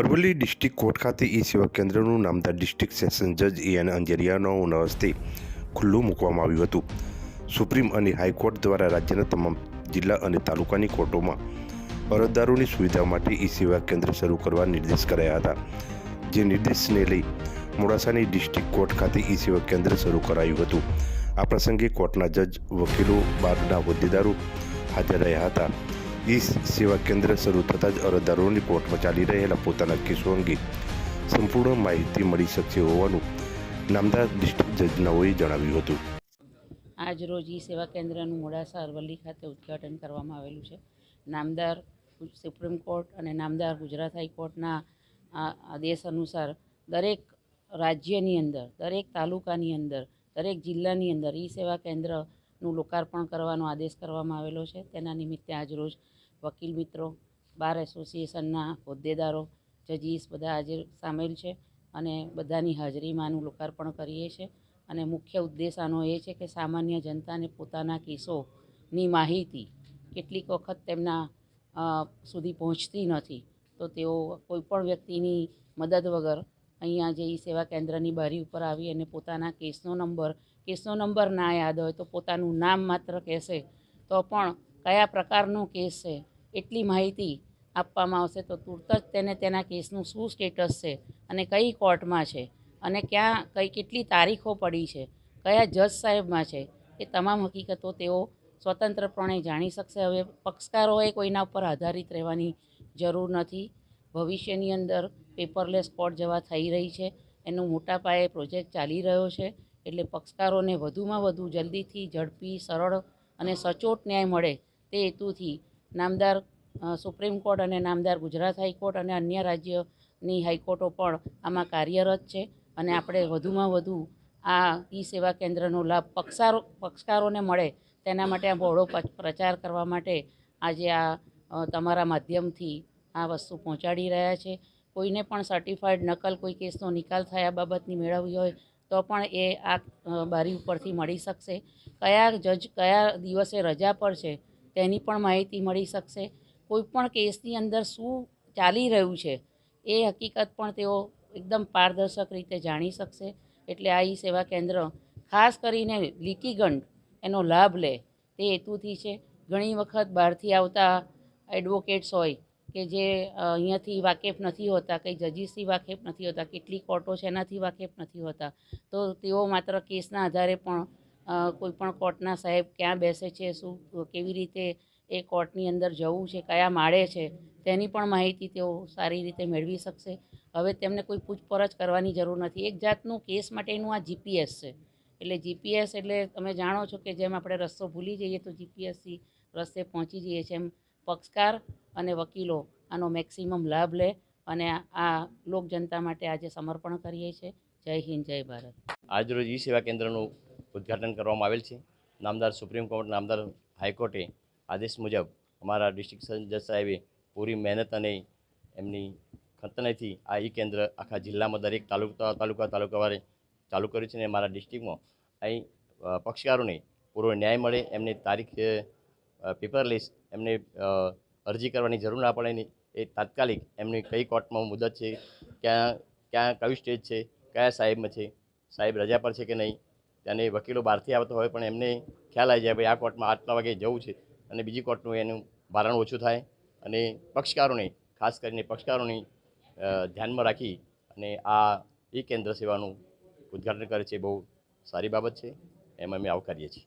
Aravalli district court ખાતે ઈ સેવા કેન્દ્રનું નામદાર ડિસ્ટ્રિક્ટ સેશન જજ એ એન અંજરિયાનો હસ્તે ખુલ્લું મૂકવામાં આવ્યું હતું. સુપ્રીમ અને હાઈકોર્ટ દ્વારા રાજ્યના તમામ જિલ્લા અને તાલુકાની કોર્ટોમાં અરજદારોની સુવિધા માટે ઈ સેવા કેન્દ્ર શરૂ કરવા નિર્દેશ કરાયા હતા. જે નિર્દેશને લઈ મોડાસાની ડિસ્ટ્રિક્ટ કોર્ટ ખાતે ઈ સેવા કેન્દ્ર શરૂ કરાયું હતું. આ પ્રસંગે કોર્ટના જજ, વકીલો બારના હોદ્દેદારો હાજર રહ્યા હતા. ઈ સેવા કેન્દ્ર શરૂ થતાં જ અરજદારોની કોર્ટમાં ચાલી રહેલા પોતાના કેસો અંગે સંપૂર્ણ માહિતી મળી શકશે હોવાનું નામદાર ડિસ્ટ્રિક્ટ જજનાઓએ જણાવ્યું હતું. આજ રોજ ઈ સેવા કેન્દ્રનું મોડાસા અરવલ્લી ખાતે ઉદ્ઘાટન કરવામાં આવેલું છે. નામદાર સુપ્રીમ કોર્ટ અને નામદાર ગુજરાત હાઈકોર્ટના આદેશ અનુસાર દરેક રાજ્યની અંદર, દરેક તાલુકાની અંદર, દરેક જિલ્લાની અંદર ઈ સેવા કેન્દ્રનું લોકાર્પણ કરવાનો આદેશ કરવામાં આવેલો છે. તેના નિમિત્તે આજ રોજ વકીલ મિત્રો, બાર એસોસિએશનના હોદ્દેદારો, જજીસ બધા આજે સામેલ છે અને બધાની હાજરીમાં આનું લોકાર્પણ કરીએ છીએ. અને મુખ્ય ઉદ્દેશ આનો એ છે કે સામાન્ય જનતાને પોતાના કેસોની માહિતી કેટલીક વખત તેમના સુધી પહોંચતી નથી. તો તેઓ કોઈપણ વ્યક્તિની મદદ વગર અહીંયા જે ઈ સેવા કેન્દ્રની બારી ઉપર આવી અને પોતાના કેસનો નંબર કેસનો નંબર ના યાદ હોય તો પોતાનું નામ માત્ર કહેશે. તો પણ કયા પ્રકારનો કેસ છે, એટલી માહિતી આપવામાં આવશે તો તુરત જ તેને તેના કેસનું શું સ્ટેટસ છે અને કઈ કોર્ટમાં છે અને ક્યાં, કઈ કેટલી તારીખો પડી છે, કયા જજ સાહેબમાં છે, એ તમામ હકીકતો તેઓ સ્વતંત્રપણે જાણી શકશે. હવે પક્ષકારોએ કોઈના ઉપર આધારિત રહેવાની જરૂર નથી. ભવિષ્યની અંદર પેપરલેસ કોર્ટ જવા થઈ રહી છે. એનો મોટા પાયે પ્રોજેક્ટ ચાલી રહ્યો છે. એટલે પક્ષકારોને વધુમાં વધુ જલ્દીથી ઝડપી, સરળ અને સચોટ ન્યાય મળે તે હેતુથી નામદાર સુપ્રીમ કોર્ટ અને નામદાર ગુજરાત હાઈકોર્ટ અને અન્ય રાજ્યની હાઈકોર્ટો પણ આમાં કાર્યરત છે. અને આપણે વધુમાં વધુ આ ઈ સેવા કેન્દ્રનો લાભ પક્ષારો, પક્ષકારોને મળે તેના માટે આ બહોળો પ્રચાર કરવા માટે આજે આ તમારા માધ્યમથી આ વસ્તુ પહોંચાડી રહ્યા છે. કોઈને પણ સર્ટિફાઈડ નકલ કોઈ કેસનો નિકાલ થયા બાબતની મેળવવી હોય તો પણ એ આ બારી ઉપરથી મળી શકશે. કયા જજ, કયા દિવસે રજા પર છે તેની પણ માહિતી મળી શકશે. કોઈ પણ કેસની અંદર શું ચાલી રહ્યું છે એ હકીકત પણ તેઓ એકદમ પારદર્શક રીતે જાણી શકશે. એટલે આ ઈ સેવા કેન્દ્ર ખાસ કરીને લીકીગંડ એનો લાભ લે તે હેતુથી છે. ઘણી વખત બહારથી આવતા એડવોકેટ્સ હોય કે જે અહીંયાથી વાકેફ નથી હોતા, કંઈ જજીસથી વાકેફ નથી હોતા કેટલી કોર્ટો છે એનાથી વાકેફ નથી હોતા. તો તેઓ માત્ર કેસના આધારે પણ કોઈપણ કોઈ પણ કોર્ટના સાહેબ ક્યાં બેસે છે, શું, કેવી રીતે એ કોર્ટની અંદર જવું છે, કયા માળે છે, તેની પણ માહિતી તેઓ સારી રીતે મેળવી શકશે. હવે તેમને કોઈ પૂછપરછ કરવાની જરૂર નથી. એક જાતનું કેસ માટેનું આ જીપીએસ છે. એટલે જીપીએસ એટલે તમે જાણો છો કે જેમ આપણે રસ્તો ભૂલી જઈએ તો જીપીએસથી રસ્તે પહોંચી જઈએ છીએ એમ પક્ષકાર અને વકીલો આનો મેક્સિમમ લાભ લે અને આ લોક જનતા માટે આજે સમર્પણ કરીએ છીએ. જય હિન્દ, જય ભારત. આજરોજ ઈ સેવા કેન્દ્રનું ઉદ્ઘાટન કરવામાં આવેલ છે. નામદાર સુપ્રીમ કોર્ટ, નામદાર હાઈકોર્ટે આદેશ મુજબ અમારા ડિસ્ટ્રિક્ટ જજ સાહેબે પૂરી મહેનત અને એમની ખતનેથી આ ઈ કેન્દ્ર આખા જિલ્લામાં દરેક તાલુકા તાલુકા, તાલુકાવારે ચાલુ કર્યું છે અને મારા ડિસ્ટ્રિક્ટમાં. અહીં પક્ષકારોને પૂરો ન્યાય મળે, એમની તારીખ પેપરલેસ એમને અરજી કરવાની જરૂર ના પડે એ તાત્કાલિક એમની કઈ કોર્ટમાં મુદત છે, ક્યાં ક્યાં, કયું સ્ટેજ છે, કયા સાહેબમાં છે, સાહેબ રજા પર છે કે નહીં અને વકીલો બહારથી આવતા હોય પણ એમને ખ્યાલ આવી જાય ભાઈ આ કોર્ટમાં આટલા વાગે જવું છે અને બીજી કોર્ટનું એનું ભારણ ઓછું થાય અને પક્ષકારોને, ખાસ કરીને પક્ષકારોને ધ્યાનમાં રાખી અને આ ઈ કેન્દ્ર સેવાનું ઉદ્ઘાટન કરે છે બહુ સારી બાબત છે. એમ અમે આવકારીએ છીએ.